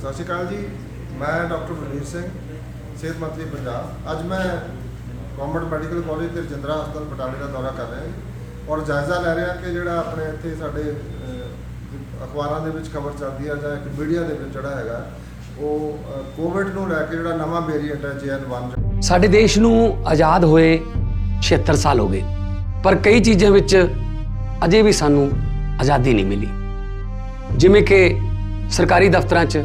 ਸਤਿ ਸ਼੍ਰੀ ਅਕਾਲ ਜੀ। ਮੈਂ ਡਾਕਟਰ ਬਲਵੀਰ ਸਿੰਘ, ਸਿਹਤ ਮੰਤਰੀ ਪੰਜਾਬ। ਅੱਜ ਮੈਂ ਗਵਰਨਮੈਂਟ ਮੈਡੀਕਲ ਕਾਲਜ ਤੇ ਰਜਿੰਦਰਾ ਹਸਪਤਾਲ ਬਟਾਲੇ ਦਾ ਦੌਰਾ ਕਰ ਰਿਹਾ ਹਾਂ ਔਰ ਜਾਇਜ਼ਾ ਲੈ ਰਿਹਾ ਕਿ ਜਿਹੜਾ ਆਪਣੇ ਇੱਥੇ ਸਾਡੇ ਅਖਬਾਰਾਂ ਦੇ ਵਿੱਚ ਖਬਰ ਚੱਲਦੀ ਹੈ ਜਾਂ ਇੱਕ ਮੀਡੀਆ ਦੇ ਵਿੱਚ ਜਿਹੜਾ ਹੈਗਾ, ਉਹ ਕੋਵਿਡ ਨੂੰ ਲੈ ਕੇ ਜਿਹੜਾ ਨਵਾਂ ਵੇਰੀਐਂਟ ਹੈ JN1 ਸਾਡੇ ਦੇਸ਼ ਨੂੰ ਆਜ਼ਾਦ ਹੋਏ 76 ਸਾਲ ਹੋ ਗਏ, ਪਰ ਕਈ ਚੀਜ਼ਾਂ ਵਿੱਚ ਅਜੇ ਵੀ ਸਾਨੂੰ ਆਜ਼ਾਦੀ ਨਹੀਂ ਮਿਲੀ। ਜਿਵੇਂ ਕਿ ਸਰਕਾਰੀ ਦਫ਼ਤਰਾਂ 'ਚ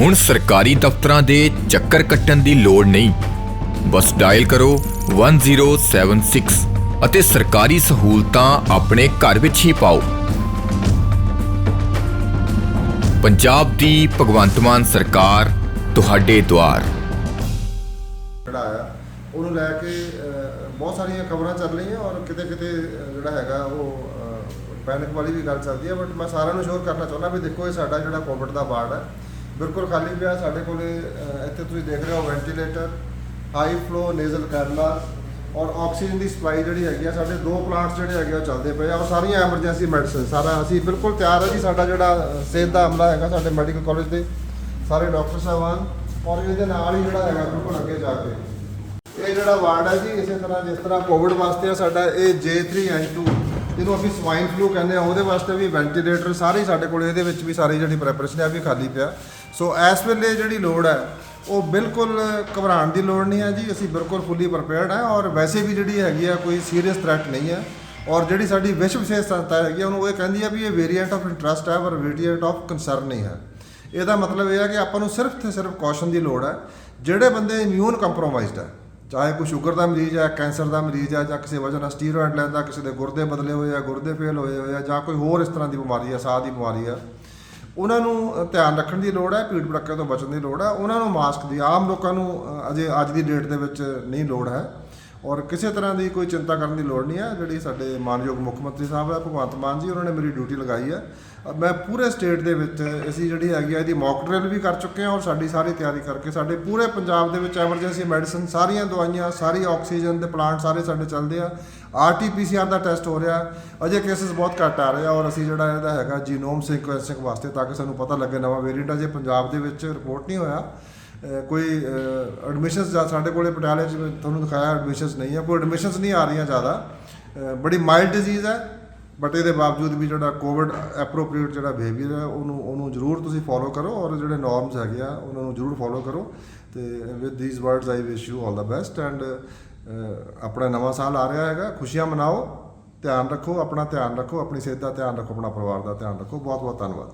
ਹੁਣ ਸਰਕਾਰੀ ਦਫ਼ਤਰਾਂ ਦੇ ਚੱਕਰ ਕੱਟਣ ਦੀ ਲੋੜ ਨਹੀਂ। ਬਸ ਡਾਇਲ ਕਰੋ 1076 ਅਤੇ ਸਰਕਾਰੀ ਸਹੂਲਤਾਂ ਆਪਣੇ ਘਰ ਵਿੱਚ ਹੀ ਪਾਓ। ਪੰਜਾਬ ਦੀ ਭਗਵੰਤ ਮਾਨ ਸਰਕਾਰ, ਤੁਹਾਡੇ ਦੁਆਰ। ਜਿਹੜਾ ਆਇਆ ਉਹਨੂੰ ਲੈ ਕੇ ਬਹੁਤ ਸਾਰੀਆਂ ਖਬਰਾਂ ਚੱਲ ਰਹੀਆਂ ਔਰ ਕਿਤੇ ਕਿਤੇ ਜਿਹੜਾ ਹੈਗਾ ਉਹ ਪੈਨਿਕ ਵਾਲੀ ਵੀ ਗੱਲ ਚੱਲਦੀ ਹੈ, ਬਟ ਮੈਂ ਸਾਰਿਆਂ ਨੂੰ ਸ਼ੋਰ ਕਰਨਾ ਚਾਹੁੰਦਾ ਵੀ ਦੇਖੋ ਇਹ ਸਾਡਾ ਜਿਹੜਾ ਕੋਵਿਡ ਦਾ ਵਾਰਡ ਹੈ ਬਿਲਕੁਲ ਖਾਲੀ ਪਿਆ ਸਾਡੇ ਕੋਲੇ ਅਹ, ਇੱਥੇ ਤੁਸੀਂ ਦੇਖ ਰਹੇ ਹੋ ventilator high flow nasal cannula ਔਰ ਆਕਸੀਜਨ ਦੀ ਸਪਲਾਈ ਜਿਹੜੀ ਹੈਗੀ ਆ ਸਾਡੇ ਦੋ ਪਲਾਂਟਸ ਜਿਹੜੇ ਹੈਗੇ ਆ ਉਹ ਚੱਲਦੇ ਪਏ ਆ ਔਰ ਸਾਰੀਆਂ ਐਮਰਜੈਂਸੀ ਮੈਡੀਸਨ ਸਾਰਾ ਅਸੀਂ ਬਿਲਕੁਲ ਤਿਆਰ ਹੈ ਜੀ ਸਾਡਾ ਜਿਹੜਾ ਅਹ, ਸਿਹਤ ਦਾ ਅਮਲਾ ਹੈਗਾ ਸਾਡੇ ਮੈਡੀਕਲ ਕਾਲਜ ਦੇ ਸਾਰੇ ਡਾਕਟਰ ਸਾਹਿਬਾਨ ਔਰ ਇਹਦੇ ਨਾਲ ਹੀ ਜਿਹੜਾ ਹੈਗਾ ਬਿਲਕੁਲ ਅੱਗੇ ਜਾ ਕੇ। ਇਹ ਜਿਹੜਾ ਵਾਰਡ ਹੈ ਜੀ ਇਸੇ ਤਰ੍ਹਾਂ ਜਿਸ ਤਰ੍ਹਾਂ ਕੋਵਿਡ ਵਾਸਤੇ ਆ ਸਾਡਾ ਇਹ J3N2 ਜਿਹਨੂੰ ਅਸੀਂ ਸਵਾਈਨ ਫਲੂ ਕਹਿੰਦੇ ਆ ਉਹਦੇ ਵਾਸਤੇ ਵੀ ਵੈਂਟੀਲੇਟਰ ਸਾਰੇ ਹੀ ਸਾਡੇ ਕੋਲ ਇਹਦੇ ਵਿੱਚ ਵੀ ਸਾਰੀ ਜਿਹੜੀ ਪ੍ਰੈਪਰੇਸ਼ਨ ਹੈ ਇਹ ਵੀ ਖਾਲੀ ਪਿਆ। ਸੋ ਇਸ ਵੇਲੇ ਜਿਹੜੀ ਲੋੜ ਹੈ, ਉਹ ਬਿਲਕੁਲ ਘਬਰਾਉਣ ਦੀ ਲੋੜ ਨਹੀਂ ਹੈ ਜੀ। ਅਸੀਂ ਬਿਲਕੁਲ ਫੁੱਲੀ ਪ੍ਰਪੇਅਰਡ ਹੈ ਔਰ ਵੈਸੇ ਵੀ ਜਿਹੜੀ ਹੈਗੀ ਆ, ਕੋਈ ਸੀਰੀਅਸ ਥ੍ਰੈਟ ਨਹੀਂ ਹੈ। ਔਰ ਜਿਹੜੀ ਸਾਡੀ ਵਿਸ਼ਵ ਸਿਹਤ ਸੰਸਥਾ ਹੈਗੀ ਆ, ਉਹਨੂੰ ਇਹ ਕਹਿੰਦੀ ਆ ਵੀ ਇਹ ਵੇਰੀਐਂਟ ਆਫ ਇੰਟਰਸਟ ਹੈ, ਪਰ ਵੇਰੀਐਂਟ ਆਫ ਕੰਸਰਨ ਨਹੀਂ ਹੈ। ਇਹਦਾ ਮਤਲਬ ਇਹ ਹੈ ਕਿ ਆਪਾਂ ਨੂੰ ਸਿਰਫ ਤੇ ਸਿਰਫ ਕੌਸ਼ਨ ਦੀ ਲੋੜ ਹੈ, ਜਿਹੜੇ ਬੰਦੇ ਇਮਿਊਨ ਕੰਪਰੋਮਾਈਜ਼ਡ ਹੈ, ਚਾਹੇ ਕੋਈ ਸ਼ੂਗਰ ਦਾ ਮਰੀਜ਼ ਹੈ ਕੈਂਸਰ ਦਾ ਮਰੀਜ਼ ਹੈ, ਜਾਂ ਕਿਸੇ ਵਜ੍ਹਾ ਨਾਲ ਸਟੀਰੋਇਡ ਲੈਂਦਾ, ਕਿਸੇ ਦੇ ਗੁਰਦੇ ਬਦਲੇ ਹੋਏ ਆ, ਗੁਰਦੇ ਫੇਲ ਹੋਏ ਹੋਏ ਆ, ਜਾਂ ਕੋਈ ਹੋਰ ਇਸ ਤਰ੍ਹਾਂ ਦੀ ਬਿਮਾਰੀ ਆ ਸਾਹ ਦੀ ਬਿਮਾਰੀ ਆ ਉਹਨਾਂ ਨੂੰ ਧਿਆਨ ਰੱਖਣ ਦੀ ਲੋੜ ਹੈ, ਭੀੜ ਭੜੱਕੇ ਤੋਂ ਬਚਣ ਦੀ ਲੋੜ ਹੈ। ਉਹਨਾਂ ਨੂੰ ਮਾਸਕ ਦੀ, ਆਮ ਲੋਕਾਂ ਨੂੰ ਅਜੇ ਅੱਜ ਦੀ ਡੇਟ ਦੇ ਵਿੱਚ ਨਹੀਂ ਲੋੜ ਹੈ। ਔਰ ਕਿਸੇ ਤਰ੍ਹਾਂ ਦੀ ਕੋਈ ਚਿੰਤਾ ਕਰਨ ਦੀ ਲੋੜ ਨਹੀਂ ਹੈ ਜਿਹੜੀ ਸਾਡੇ ਮਾਨਯੋਗ ਮੁੱਖ ਮੰਤਰੀ ਸਾਹਿਬ ਹੈ ਭਗਵੰਤ ਮਾਨ ਜੀ, ਉਹਨਾਂ ਨੇ ਮੇਰੀ ਡਿਊਟੀ ਲਗਾਈ ਹੈ ਮੈਂ ਪੂਰੇ ਸਟੇਟ ਦੇ ਵਿੱਚ ਅਸੀਂ ਜਿਹੜੀ ਹੈਗੀ ਆ, ਇਹਦੀ ਮੌਕ ਡਰਿਲ ਵੀ ਕਰ ਚੁੱਕੇ ਹਾਂ ਔਰ ਸਾਡੀ ਸਾਰੀ ਤਿਆਰੀ ਕਰਕੇ ਸਾਡੇ ਪੂਰੇ ਪੰਜਾਬ ਦੇ ਵਿੱਚ ਐਮਰਜੈਂਸੀ ਮੈਡੀਸਨ ਸਾਰੀਆਂ ਦਵਾਈਆਂ, ਸਾਰੀ ਆਕਸੀਜਨ ਦੇ ਪਲਾਂਟ ਸਾਰੇ ਸਾਡੇ ਚੱਲਦੇ ਆ। ਆਰਟੀਪੀਸੀਆਰ ਦਾ ਟੈਸਟ ਹੋ ਰਿਹਾ, ਅਜੇ ਕੇਸਸ ਬਹੁਤ ਘੱਟ ਆ ਰਹੇ ਆ ਔਰ ਅਸੀਂ ਜਿਹੜਾ ਇਹਦਾ ਹੈਗਾ ਜੀਨੋਮ ਸੀਕੁਐਂਸਿੰਗ ਵਾਸਤੇ ਤਾਂ ਕਿ ਸਾਨੂੰ ਪਤਾ ਲੱਗੇ ਨਵਾਂ ਵੇਰੀਐਂਟ ਅਜੇ ਪੰਜਾਬ ਦੇ ਵਿੱਚ ਰਿਪੋਰਟ ਨਹੀਂ ਹੋਇਆ। ਕੋਈ ਐਡਮਿਸ਼ਨਸ ਸਾਡੇ ਕੋਲੇ ਪਟਿਆਲੇ 'ਚ ਤੁਹਾਨੂੰ ਦਿਖਾਇਆ ਐਡਮਿਸ਼ਨਸ ਨਹੀਂ ਹੈ ਕੋਈ ਐਡਮਿਸ਼ਨਸ ਨਹੀਂ ਆ ਰਹੀਆਂ ਜ਼ਿਆਦਾ। ਬੜੀ ਮਾਈਲਡ ਡਿਜ਼ੀਜ਼ ਹੈ ਬਟ ਇਹਦੇ ਬਾਵਜੂਦ ਵੀ ਜਿਹੜਾ ਕੋਵਿਡ ਐਪਰੋਪ੍ਰੀਏਟ ਜਿਹੜਾ ਬਿਹੇਵੀਅਰ ਹੈ, ਉਹਨੂੰ ਉਹਨੂੰ ਜ਼ਰੂਰ ਤੁਸੀਂ ਫੋਲੋ ਕਰੋ ਔਰ ਜਿਹੜੇ ਨਾਰਮਸ ਹੈਗੇ ਆ, ਉਹਨਾਂ ਨੂੰ ਜ਼ਰੂਰ ਫੋਲੋ ਕਰੋ। ਤੇ with these words I wish you all the best and ਆਪਣਾ ਨਵਾਂ ਸਾਲ ਆ ਰਿਹਾ ਹੈਗਾ, ਖੁਸ਼ੀਆਂ ਮਨਾਓ, ਧਿਆਨ ਰੱਖੋ, ਆਪਣਾ ਧਿਆਨ ਰੱਖੋ, ਆਪਣੀ ਸਿਹਤ ਦਾ ਧਿਆਨ ਰੱਖੋ, ਆਪਣਾ ਪਰਿਵਾਰ ਦਾ ਧਿਆਨ ਰੱਖੋ। ਬਹੁਤ ਬਹੁਤ ਧੰਨਵਾਦ